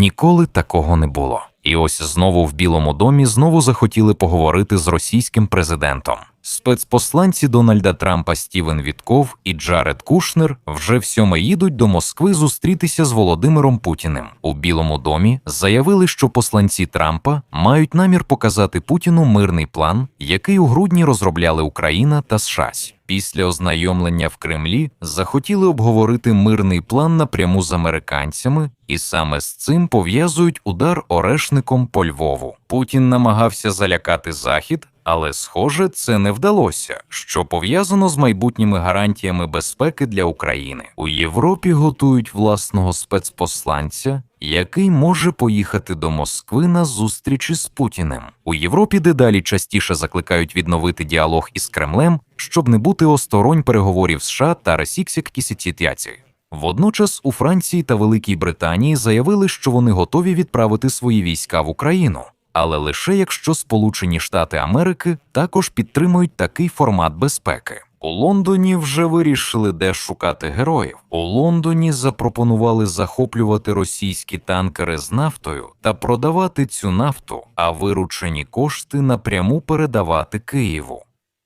Ніколи такого не було. І ось знову в Білому домі знову захотіли поговорити з російським президентом. Спецпосланці Дональда Трампа Стівен Вітков і Джаред Кушнер вже в їдуть до Москви зустрітися з Володимиром Путіним. У Білому домі заявили, що посланці Трампа мають намір показати Путіну мирний план, який у грудні розробляли Україна та США. Після ознайомлення в Кремлі захотіли обговорити мирний план напряму з американцями, і саме з цим пов'язують удар орешником по Львову. Путін намагався залякати Захід, але, схоже, це не вдалося, що пов'язано з майбутніми гарантіями безпеки для України. У Європі готують власного спецпосланця, який може поїхати до Москви на зустрічі з Путіним. У Європі дедалі частіше закликають відновити діалог із Кремлем, щоб не бути осторонь переговорів США та російських ситуацій. Водночас у Франції та Великій Британії заявили, що вони готові відправити свої війська в Україну, але лише якщо Сполучені Штати Америки також підтримують такий формат безпеки. У Лондоні вже вирішили, де шукати героїв. У Лондоні запропонували захоплювати російські танкери з нафтою та продавати цю нафту, а виручені кошти напряму передавати Києву.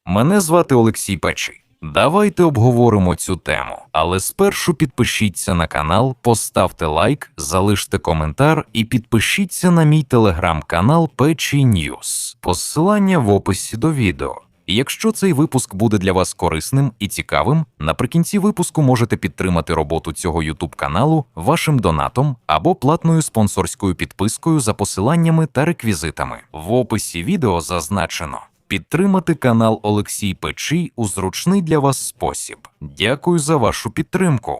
Мене звати Олексій Печий. Давайте обговоримо цю тему, але спершу підпишіться на канал, поставте лайк, залиште коментар і підпишіться на мій телеграм-канал Печі Ньюс. Посилання в описі до відео. Якщо цей випуск буде для вас корисним і цікавим, наприкінці випуску можете підтримати роботу цього YouTube каналу вашим донатом або платною спонсорською підпискою за посиланнями та реквізитами. В описі відео зазначено підтримати канал Олексій Печій у зручний для вас спосіб. Дякую за вашу підтримку.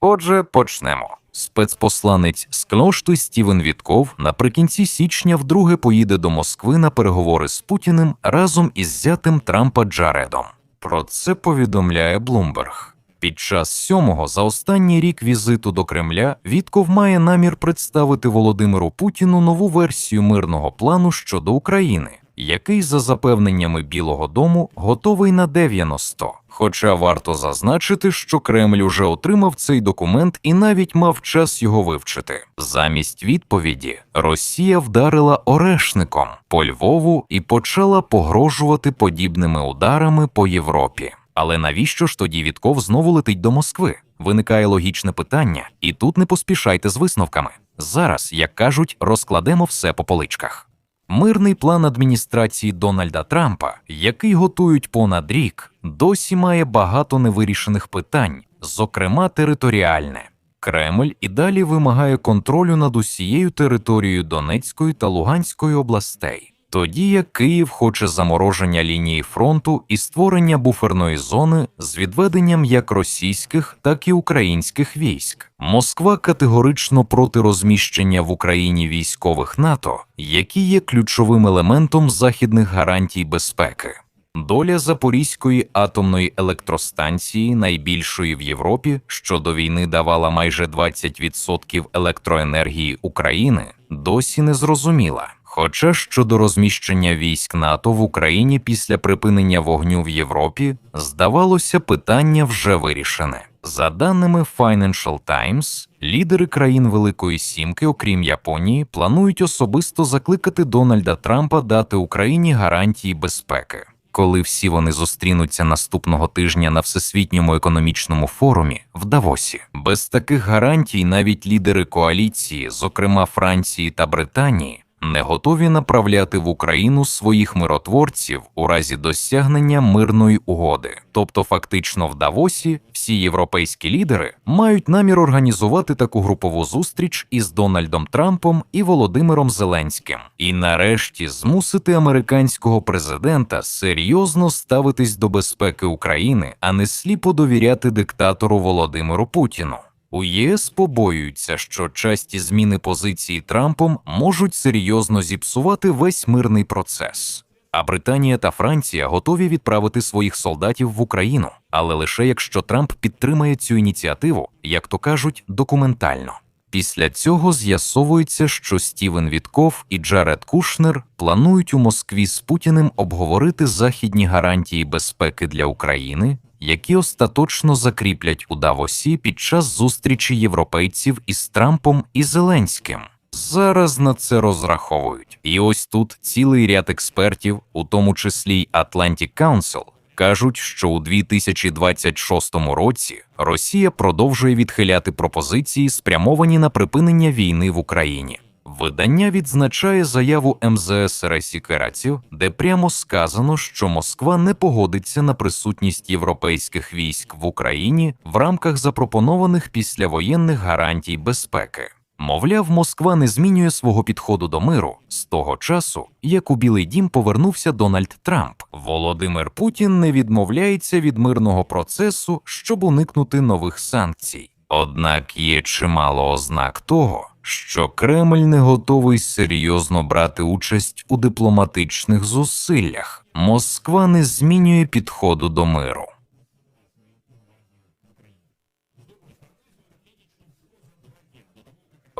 Отже, почнемо. Спецпосланець з Кношти Стівен Вітков наприкінці січня вдруге поїде до Москви на переговори з Путіним разом із зятем Трампа Джаредом. Про це повідомляє Блумберг. Під час сьомого за останній рік візиту до Кремля Вітков має намір представити Володимиру Путіну нову версію мирного плану щодо України, який, за запевненнями Білого Дому, готовий на 90. Хоча варто зазначити, що Кремль уже отримав цей документ і навіть мав час його вивчити. Замість відповіді Росія вдарила орешником по Львову і почала погрожувати подібними ударами по Європі. Але навіщо ж тоді Вітков знову летить до Москви? Виникає логічне питання, і тут не поспішайте з висновками. Зараз, як кажуть, розкладемо все по поличках. Мирний план адміністрації Дональда Трампа, який готують понад рік, досі має багато невирішених питань, зокрема територіальне. Кремль і далі вимагає контролю над усією територією Донецької та Луганської областей. Тоді як Київ хоче замороження лінії фронту і створення буферної зони з відведенням як російських, так і українських військ. Москва категорично проти розміщення в Україні військових НАТО, які є ключовим елементом західних гарантій безпеки. Доля Запорізької атомної електростанції, найбільшої в Європі, що до війни давала майже 20% електроенергії України, досі не зрозуміла. Хоча щодо розміщення військ НАТО в Україні після припинення вогню в Європі, здавалося, питання вже вирішене. За даними Financial Times, лідери країн Великої Сімки, окрім Японії, планують особисто закликати Дональда Трампа дати Україні гарантії безпеки. Коли всі вони зустрінуться наступного тижня на всесвітньому економічному форумі в Давосі, без таких гарантій навіть лідери коаліції, зокрема Франції та Британії, не готові направляти в Україну своїх миротворців у разі досягнення мирної угоди. Тобто, фактично, в Давосі всі європейські лідери мають намір організувати таку групову зустріч із Дональдом Трампом і Володимиром Зеленським, і нарешті змусити американського президента серйозно ставитись до безпеки України, а не сліпо довіряти диктатору Володимиру Путіну. У ЄС побоюються, що часті зміни позиції Трампом можуть серйозно зіпсувати весь мирний процес. А Британія та Франція готові відправити своїх солдатів в Україну, але лише якщо Трамп підтримає цю ініціативу, як то кажуть, документально. Після цього з'ясовується, що Стівен Вітков і Джаред Кушнер планують у Москві з Путіним обговорити західні гарантії безпеки для України, які остаточно закріплять у Давосі під час зустрічі європейців із Трампом і Зеленським. зараз на це розраховують. І ось тут цілий ряд експертів, у тому числі й Atlantic Council, кажуть, що у 2026 році Росія продовжує відхиляти пропозиції, спрямовані на припинення війни в Україні. Видання відзначає заяву МЗС Ресікерацію, де прямо сказано, що Москва не погодиться на присутність європейських військ в Україні в рамках запропонованих післявоєнних гарантій безпеки. Мовляв, Москва не змінює свого підходу до миру з того часу, як у Білий Дім повернувся Дональд Трамп. Володимир Путін не відмовляється від мирного процесу, щоб уникнути нових санкцій. Однак є чимало ознак того, що Кремль не готовий серйозно брати участь у дипломатичних зусиллях. Москва не змінює підходу до миру.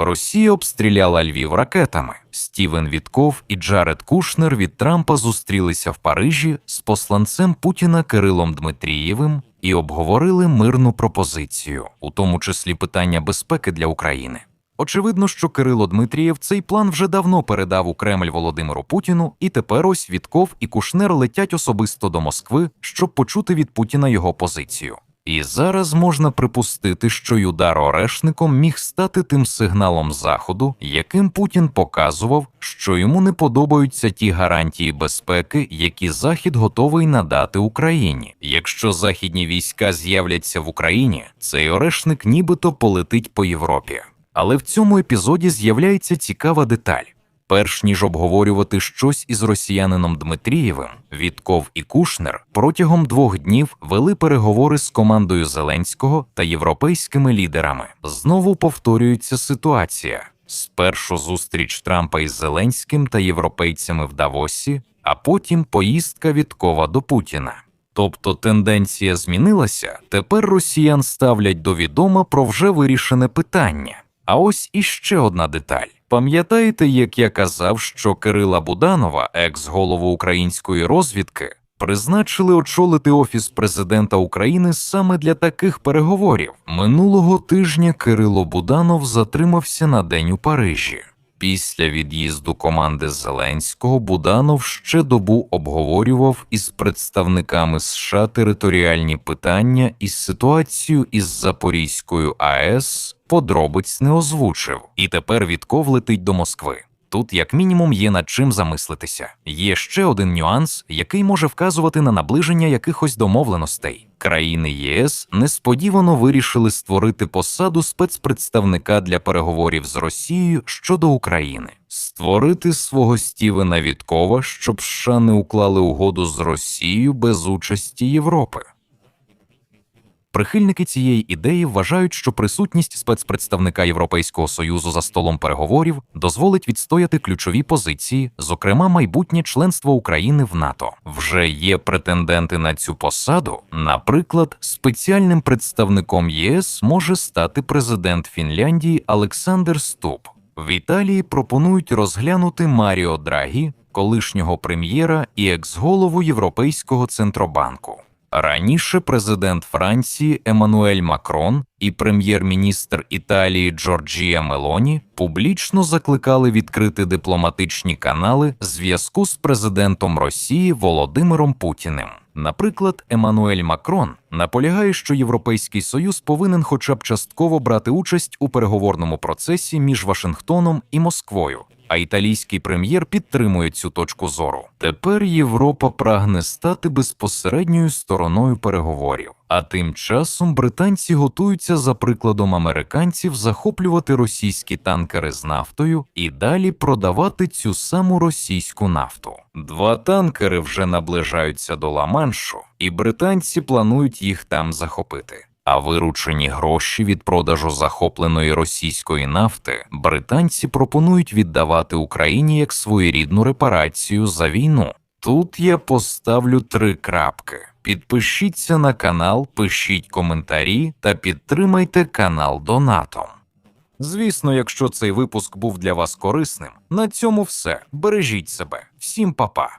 Росія обстріляла Львів ракетами. Стівен Вітков і Джаред Кушнер від Трампа зустрілися в Парижі з посланцем Путіна Кирилом Дмитрієвим і обговорили мирну пропозицію, у тому числі питання безпеки для України. Очевидно, що Кирило Дмитрієв цей план вже давно передав у Кремль Володимиру Путіну, і тепер ось Вітков і Кушнер летять особисто до Москви, щоб почути від Путіна його позицію. І зараз можна припустити, що й удар орешником міг стати тим сигналом заходу, яким Путін показував, що йому не подобаються ті гарантії безпеки, які Захід готовий надати Україні. Якщо західні війська з'являться в Україні, цей орешник нібито полетить по Європі. Але в цьому епізоді з'являється цікава деталь. Перш ніж обговорювати щось із росіянином Дмитрієвим, Вітков і Кушнер протягом двох днів вели переговори з командою Зеленського та європейськими лідерами. Знову повторюється ситуація: спершу зустріч Трампа із Зеленським та європейцями в Давосі, а потім поїздка Віткова до Путіна. Тобто тенденція змінилася. Тепер росіян ставлять до відома про вже вирішене питання. А ось іще одна деталь. Пам'ятаєте, як я казав, що Кирила Буданова, екс-голову української розвідки, призначили очолити офіс президента України саме для таких переговорів? Минулого тижня Кирило Буданов затримався на день у Парижі. Після від'їзду команди Зеленського Буданов ще добу обговорював із представниками США територіальні питання і ситуацію із Запорізькою АЕС подробиць не озвучив, і тепер відков летить до Москви. Тут, як мінімум, є над чим замислитися. Є ще один нюанс, який може вказувати на наближення якихось домовленостей. Країни ЄС несподівано вирішили створити посаду спецпредставника для переговорів з Росією щодо України, створити свого Стівена Віткова, щоб США не уклали угоду з Росією без участі Європи. Прихильники цієї ідеї вважають, що присутність спецпредставника Європейського союзу за столом переговорів дозволить відстояти ключові позиції, зокрема майбутнє членство України в НАТО. Вже є претенденти на цю посаду. Наприклад, спеціальним представником ЄС може стати президент Фінляндії Олександр Ступ. В Італії пропонують розглянути Маріо Драгі, колишнього прем'єра і екс-голову Європейського центробанку. Раніше президент Франції Еммануель Макрон і прем'єр-міністр Італії Джорджія Мелоні публічно закликали відкрити дипломатичні канали зв'язку з президентом Росії Володимиром Путіним. Наприклад, Еммануель Макрон наполягає, що Європейський Союз повинен хоча б частково брати участь у переговорному процесі між Вашингтоном і Москвою. А італійський прем'єр підтримує цю точку зору. Тепер Європа прагне стати безпосередньою стороною переговорів. А тим часом британці готуються за прикладом американців захоплювати російські танкери з нафтою і далі продавати цю саму російську нафту. Два танкери вже наближаються до Ла-Маншу, і британці планують їх там захопити. А виручені гроші від продажу захопленої російської нафти британці пропонують віддавати Україні як своєрідну репарацію за війну. Тут я поставлю три крапки. Підпишіться на канал, пишіть коментарі та підтримайте канал донатом. Звісно, якщо цей випуск був для вас корисним, на цьому все. Бережіть себе. Всім па-па.